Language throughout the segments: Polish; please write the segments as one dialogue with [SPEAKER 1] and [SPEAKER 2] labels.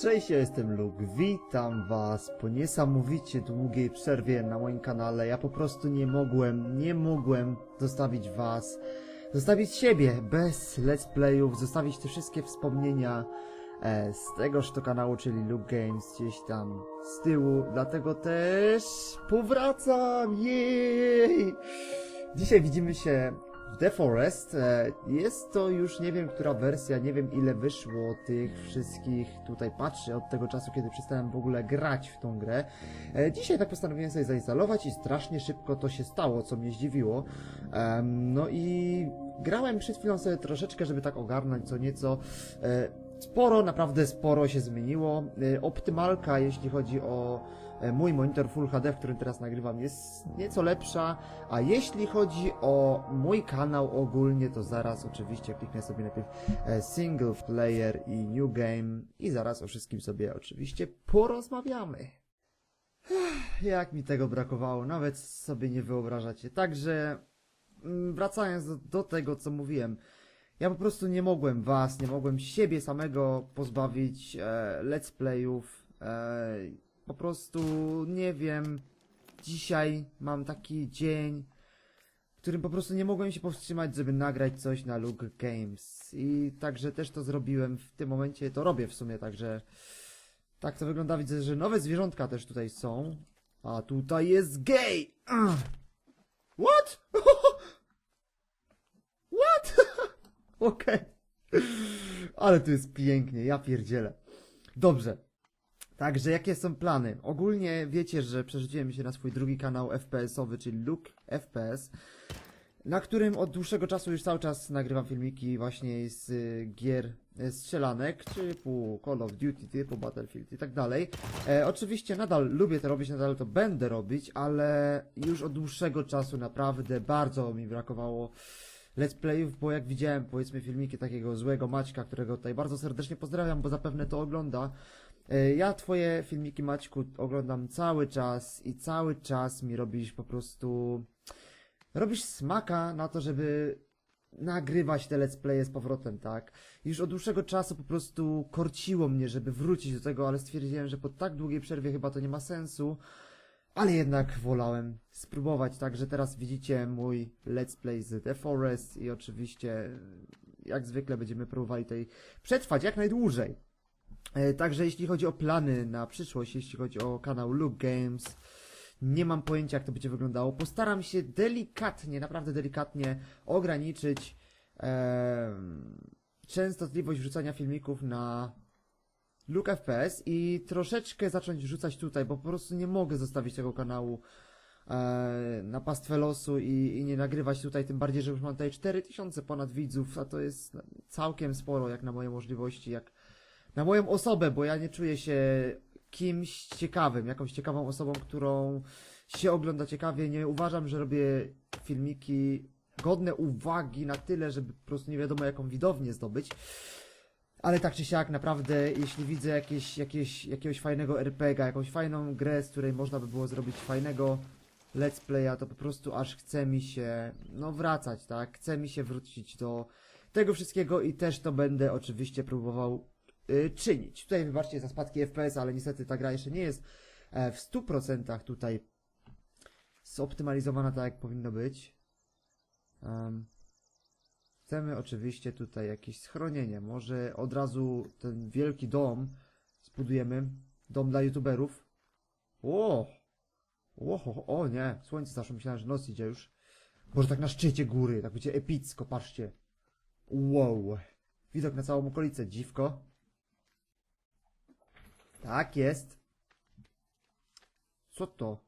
[SPEAKER 1] Cześć, ja jestem Luke. Witam Was po niesamowicie długiej przerwie na moim kanale. Ja po prostu nie mogłem, nie mogłem zostawić Was, zostawić siebie bez let's playów, zostawić te wszystkie wspomnienia e, z tegoż to kanału, czyli Luke Games, gdzieś tam z tyłu. Dlatego też powracam! Jej! Dzisiaj widzimy się The Forest. E, Jest to już nie wiem, która wersja, nie wiem ile wyszło tych wszystkich tutaj patrzy od tego czasu, kiedy przestałem w ogóle grać w tą grę. E, Dzisiaj tak postanowiłem sobie zainstalować i strasznie szybko to się stało, co mnie zdziwiło. No i grałem przed chwilą sobie troszeczkę, żeby tak ogarnąć co nieco. E, Sporo, naprawdę sporo się zmieniło. Optymalka, jeśli chodzi o mój monitor Full HD, w którym teraz nagrywam, jest nieco lepsza. A jeśli chodzi o mój kanał ogólnie, to zaraz oczywiście kliknę sobie najpierw e, single player i new game i zaraz o wszystkim sobie oczywiście porozmawiamy. Jak mi tego brakowało, nawet sobie nie wyobrażacie. Także mm, wracając do, do tego, co mówiłem. Ja po prostu nie mogłem was, nie mogłem siebie samego pozbawić e, let's playów. E, po prostu nie wiem. Dzisiaj mam taki dzień, w którym po prostu nie mogłem się powstrzymać, żeby nagrać coś na Luke Games. I także też to zrobiłem w tym momencie, to robię w sumie, także tak to wygląda. Widzę, że nowe zwierzątka też tutaj są. A tutaj jest gay! Ugh. What? What? Okej. Ale tu jest pięknie, ja pierdzielę. Dobrze. Także jakie są plany? Ogólnie wiecie, że przerzuciłem się na swój drugi kanał FPS-owy, czyli Luke FPS, na którym od dłuższego czasu już cały czas nagrywam filmiki właśnie z y, gier y, strzelanek, typu Call of Duty, typu Battlefield i tak dalej. E, oczywiście nadal lubię to robić, nadal to będę robić, ale już od dłuższego czasu naprawdę bardzo mi brakowało let's playów, bo jak widziałem powiedzmy filmiki takiego złego Maćka, którego tutaj bardzo serdecznie pozdrawiam, bo zapewne to ogląda. E, Ja twoje filmiki Maćku oglądam cały czas i cały czas mi robisz po prostu robisz smaka na to, żeby nagrywać te let's playe z powrotem, tak? Już od dłuższego czasu po prostu korciło mnie, żeby wrócić do tego, ale stwierdziłem, że po tak długiej przerwie chyba to nie ma sensu. Ale jednak wolałem spróbować, także teraz widzicie mój let's play z The Forest i oczywiście jak zwykle będziemy próbowali tutaj przetrwać jak najdłużej. E, Także jeśli chodzi o plany na przyszłość, jeśli chodzi o kanał Luke Games, nie mam pojęcia jak to będzie wyglądało. Postaram się delikatnie, naprawdę delikatnie ograniczyć em, częstotliwość wrzucania filmików na Luke FPS i troszeczkę zacząć wrzucać tutaj, bo po prostu nie mogę zostawić tego kanału e, na pastwę losu i, i nie nagrywać tutaj, tym bardziej, że już mam tutaj 4000 ponad widzów, a to jest całkiem sporo jak na moje możliwości, jak na moją osobę, bo ja nie czuję się kimś ciekawym, jakąś ciekawą osobą, którą się ogląda ciekawie. Nie uważam, że robię filmiki godne uwagi na tyle, żeby po prostu nie wiadomo jaką widownię zdobyć. Ale tak czy siak, naprawdę, jeśli widzę jakieś, jakieś, jakiegoś fajnego RPGa, jakąś fajną grę, z której można by było zrobić fajnego let's playa, to po prostu aż chce mi się, no wracać, tak? Chce mi się wrócić do tego wszystkiego i też to będę oczywiście próbował czynić. Tutaj wybaczcie za spadki FPS, ale niestety ta gra jeszcze nie jest e, w 100% tutaj zoptymalizowana tak jak powinno być. Em, chcemy oczywiście tutaj jakieś schronienie. Może od razu ten wielki dom zbudujemy. Dom dla youtuberów. O! O, o nie, słońce zaszło, myślałem, że noc idzie już. Może tak na szczycie góry, tak będzie epicko, patrzcie. Wow. Widok na całą okolicę, dziwko. Tak jest. Co to?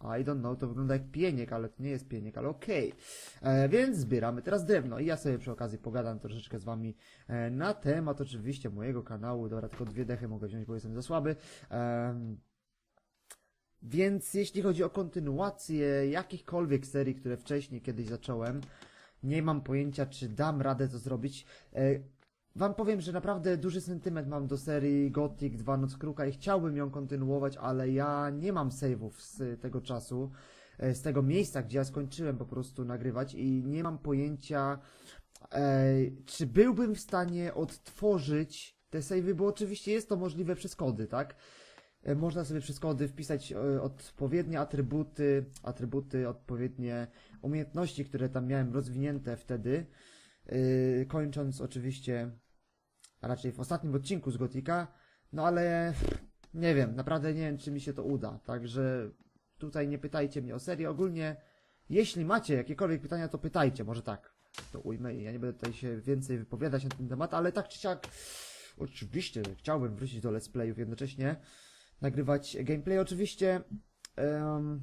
[SPEAKER 1] I don't know, to wygląda jak pieniek, ale to nie jest pieniek, ale okej. E, Więc zbieramy teraz drewno i ja sobie przy okazji pogadam troszeczkę z wami e, na temat oczywiście mojego kanału. Dobra, tylko dwie dechy mogę wziąć, bo jestem za słaby. Em, więc jeśli chodzi o kontynuację jakichkolwiek serii, które wcześniej kiedyś zacząłem, nie mam pojęcia, czy dam radę to zrobić. E, Wam powiem, że naprawdę duży sentyment mam do serii Gothic 2 Noc Kruka i chciałbym ją kontynuować, ale ja nie mam save'ów z tego czasu, e, z tego miejsca, gdzie ja skończyłem po prostu nagrywać i nie mam pojęcia, Ej, czy byłbym w stanie odtworzyć te savey, bo oczywiście jest to możliwe przez kody, tak? E, Można sobie przez kody wpisać e, odpowiednie atrybuty, atrybuty, odpowiednie umiejętności, które tam miałem rozwinięte wtedy, yy, kończąc oczywiście, a raczej w ostatnim odcinku z Gotika, no ale nie wiem, naprawdę nie wiem, czy mi się to uda, także tutaj nie pytajcie mnie o serię, ogólnie jeśli macie jakiekolwiek pytania, to pytajcie, może tak, to ujmę i ja nie będę tutaj się więcej wypowiadać na ten temat, ale tak czy siak, oczywiście chciałbym wrócić do let's playów jednocześnie, nagrywać gameplay, oczywiście em,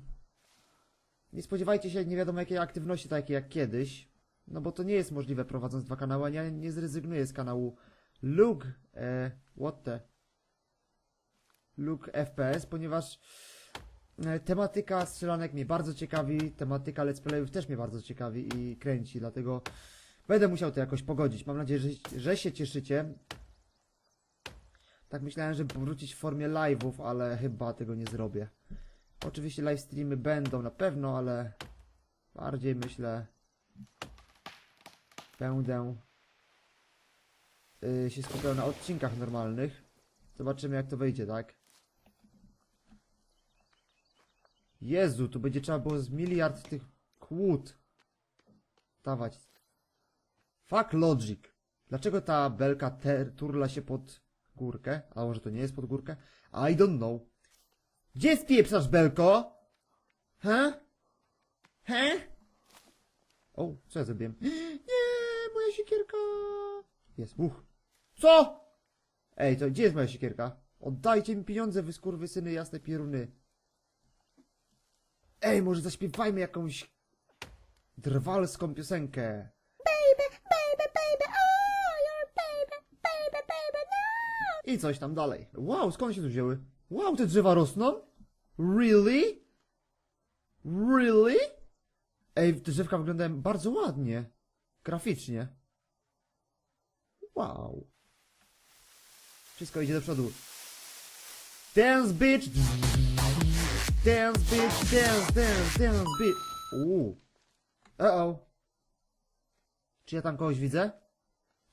[SPEAKER 1] nie spodziewajcie się nie wiadomo jakiej aktywności takiej jak kiedyś, no bo to nie jest możliwe prowadząc dwa kanały, ja nie zrezygnuję z kanału Lug, e, what the, Lug FPS, ponieważ e, tematyka strzelanek mnie bardzo ciekawi, tematyka let's playów też mnie bardzo ciekawi i kręci, dlatego będę musiał to jakoś pogodzić. Mam nadzieję, że, że się cieszycie. Tak myślałem, żeby powrócić w formie live'ów, ale chyba tego nie zrobię. Oczywiście live streamy będą na pewno, ale bardziej myślę będę y, się skupiał na odcinkach normalnych. Zobaczymy jak to wyjdzie, tak? Jezu, tu będzie trzeba było z miliard tych kłód dawać. Fuck logic. Dlaczego ta belka ter turla się pod górkę? A może to nie jest pod górkę? I don't know. Gdzie spieprzasz, belko? He? He? O, co ja zrobiłem? Nie, moja siekierka! Jest, uch. Co? Ej, to gdzie jest moja siekierka? Oddajcie mi pieniądze, wy skurwysyny, jasne pieruny. Ej, może zaśpiewajmy jakąś drwalską piosenkę. I coś tam dalej. Wow, skąd się tu wzięły? Wow, te drzewa rosną? Really? Really? Ej, te drzewka wyglądają bardzo ładnie. Graficznie. Wow. Wszystko idzie do przodu. Dance bitch! Dance bitch, dance, dance, dance bitch! Uuu. Uh-oh. Czy ja tam kogoś widzę?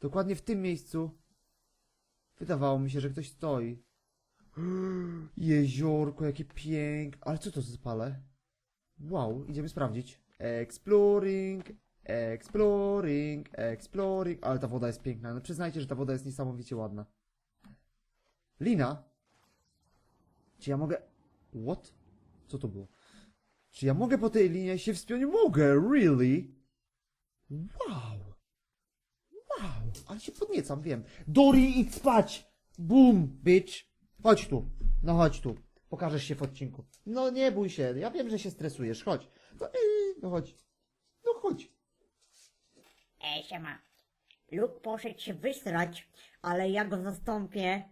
[SPEAKER 1] Dokładnie w tym miejscu. Wydawało mi się, że ktoś stoi. Jeziorko, jakie piękne. Ale co to za spale? Wow, idziemy sprawdzić. Exploring, exploring, exploring. Ale ta woda jest piękna. No przyznajcie, że ta woda jest niesamowicie ładna. Lina? Czy ja mogę... What? Co to było? Czy ja mogę po tej linie się wspiąć? Mogę, really? Wow. Wow, ale się podniecam, wiem. Dori, idź spać! Boom, bitch! Chodź tu. No chodź tu. Pokażesz się w odcinku. No nie bój się, ja wiem, że się stresujesz. Chodź. No, no chodź. No chodź.
[SPEAKER 2] Ej, siema. Luke poszedł się wysrać, ale ja go zastąpię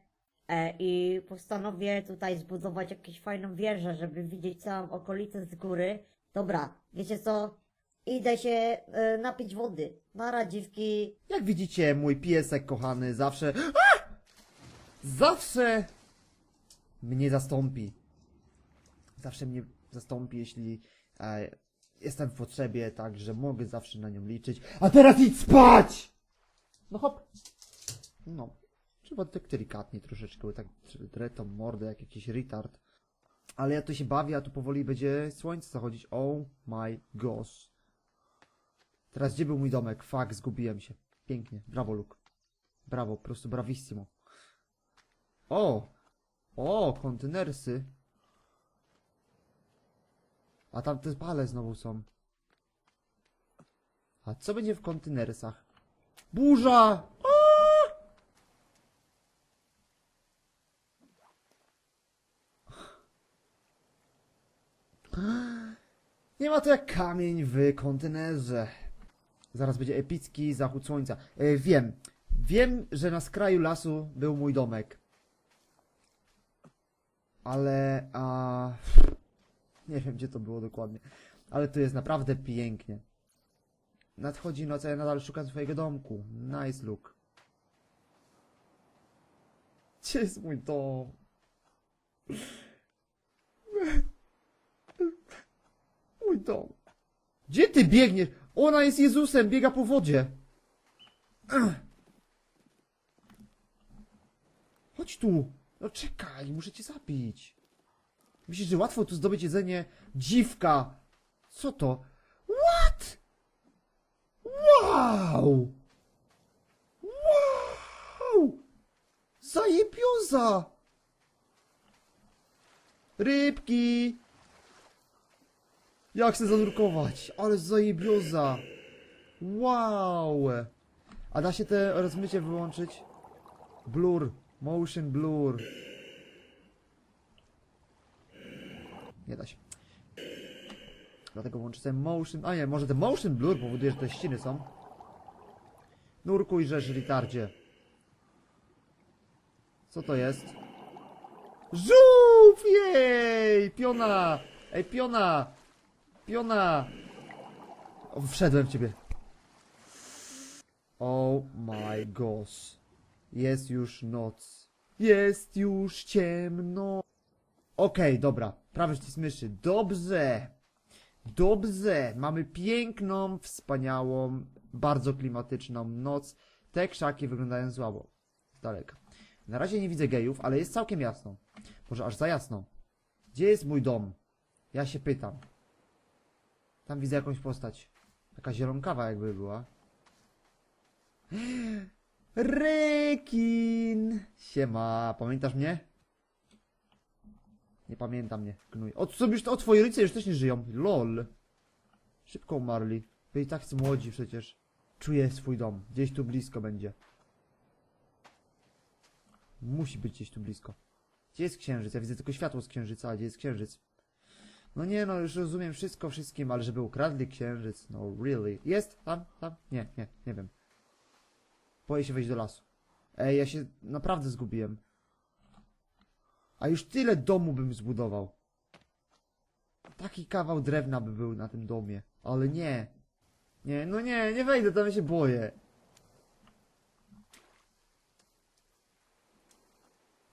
[SPEAKER 2] i postanowię tutaj zbudować jakąś fajną wieżę, żeby widzieć całą okolicę z góry. Dobra, wiecie co? Idę się e, napić wody. Na dziwki.
[SPEAKER 1] Jak widzicie, mój piesek kochany zawsze... A! Zawsze mnie zastąpi. Zawsze mnie zastąpi, jeśli e, jestem w potrzebie, tak, że mogę zawsze na nią liczyć. A teraz idź spać! No hop. No. Trzeba tak delikatnie troszeczkę, bo tak drę tą mordę jak jakiś retard. Ale ja tu się bawię, a tu powoli będzie słońce zachodzić. Oh my gosh. Teraz gdzie był mój domek? Fuck, zgubiłem się. Pięknie. Brawo, Luke. Brawo, po prostu brawissimo. O! O, kontenersy. A tam te pale znowu są. A co będzie w kontenersach? Burza! A! Nie ma to jak kamień w kontenerze. Zaraz będzie epicki zachód słońca. E, wiem. Wiem, że na skraju lasu był mój domek. Ale, a... Nie wiem, gdzie to było dokładnie. Ale to jest naprawdę pięknie. Nadchodzi noc, a ja nadal szukam swojego domku. Nice look. Gdzie jest mój dom? Mój. Gdzie ty biegniesz? Ona jest Jezusem, biega po wodzie. Chodź tu! No czekaj, muszę cię zabić. Myślisz, że łatwo tu zdobyć jedzenie? Dziwka! Co to? What? Wow! Wow! Zajebioza! Rybki! Jak chcę zanurkować? Ale zajebioza! Wow! A da się te rozmycie wyłączyć? Blur. Motion blur. Nie da się. Dlatego włączę sobie motion... A nie, może ten motion blur powoduje, że te ściny są. Nurkuj, żeż, ritardzie. Co to jest? Żółw! Jej! Piona! Ej, piona! Piona! O, wszedłem w ciebie. Oh my gosh. Jest już noc. Jest już ciemno. Okej, dobra. Prawy przycisk myszy. Dobrze. Dobrze. Mamy piękną, wspaniałą, bardzo klimatyczną noc. Te krzaki wyglądają słabo. Z daleka. Na razie nie widzę gejów, ale jest całkiem jasno. Może aż za jasno. Gdzie jest mój dom? Ja się pytam. Tam widzę jakąś postać. Taka zielonkawa jakby była. Rekin! Siema, pamiętasz mnie? Nie pamiętam mnie, gnój. O, co już, o twoi rodzice już też nie żyją. LOL. Szybko umarli. Byli tak młodzi przecież. Czuję swój dom. Gdzieś tu blisko będzie. Musi być gdzieś tu blisko. Gdzie jest księżyc? Ja widzę tylko światło z księżyca, a gdzie jest księżyc? No nie, no już rozumiem wszystko wszystkim, ale żeby ukradli księżyc, no really. Jest? Tam? Tam? Nie, nie, nie wiem. Boję się wejść do lasu. Ej, ja się naprawdę zgubiłem. A już tyle domu bym zbudował. Taki kawał drewna by był na tym domie. Ale nie. Nie, no nie, nie wejdę, tam ja się boję.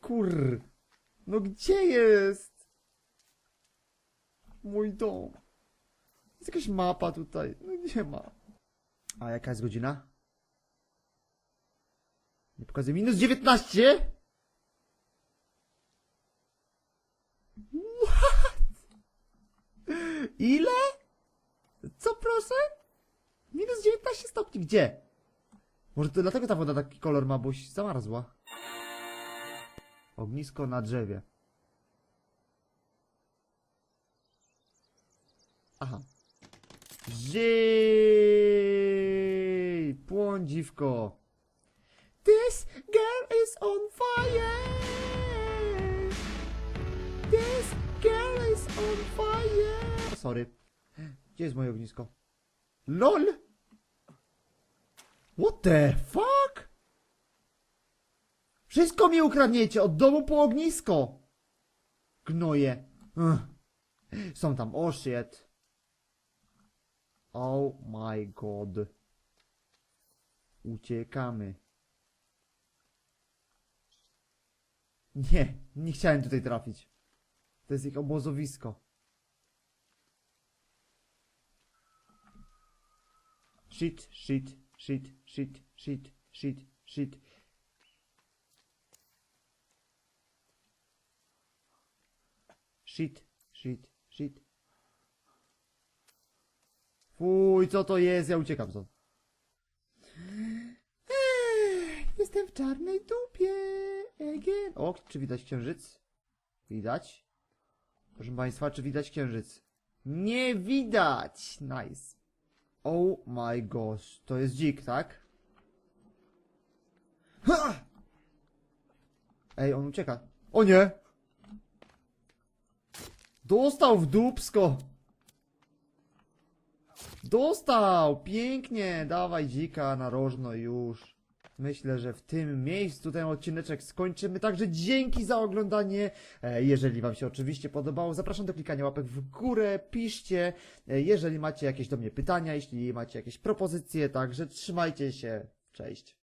[SPEAKER 1] Kur. No gdzie jest? Mój dom. Jest jakaś mapa tutaj. No nie ma. A jaka jest godzina? Nie pokazuję. Minus 19? What? Ile? Co proszę? Minus 19 stopni. Gdzie? Może to dlatego ta woda taki kolor ma, bo się zamarzła. Ognisko na drzewie. Aha. Żyj! Płoń dziwko. This girl is on fire! This girl is on fire! Sorry. Gdzie jest moje ognisko? LOL! What the fuck? Wszystko mi ukradniecie, od domu po ognisko! Gnoje. Ugh. Są tam, oh shit. Oh my god. Uciekamy. Nie, nie chciałem tutaj trafić. To jest ich obozowisko. Shit, shit, shit, shit, shit, shit, shit. Shit, shit, shit. Fuj, co to jest? Ja uciekam stąd. Ech, Jestem w czarnej dupie. Again. O, czy widać księżyc? Widać. Proszę Państwa, czy widać księżyc? Nie widać! Nice. Oh my gosh. To jest dzik, tak? Ha! Ej, on ucieka. O nie! Dostał w dupsko! Dostał! Pięknie! Dawaj dzika narożno już. Myślę, że w tym miejscu ten odcineczek skończymy. Także dzięki za oglądanie. E, Jeżeli Wam się oczywiście podobało, zapraszam do klikania łapek w górę. Piszcie, e, jeżeli macie jakieś do mnie pytania, jeśli macie jakieś propozycje. Także trzymajcie się. Cześć.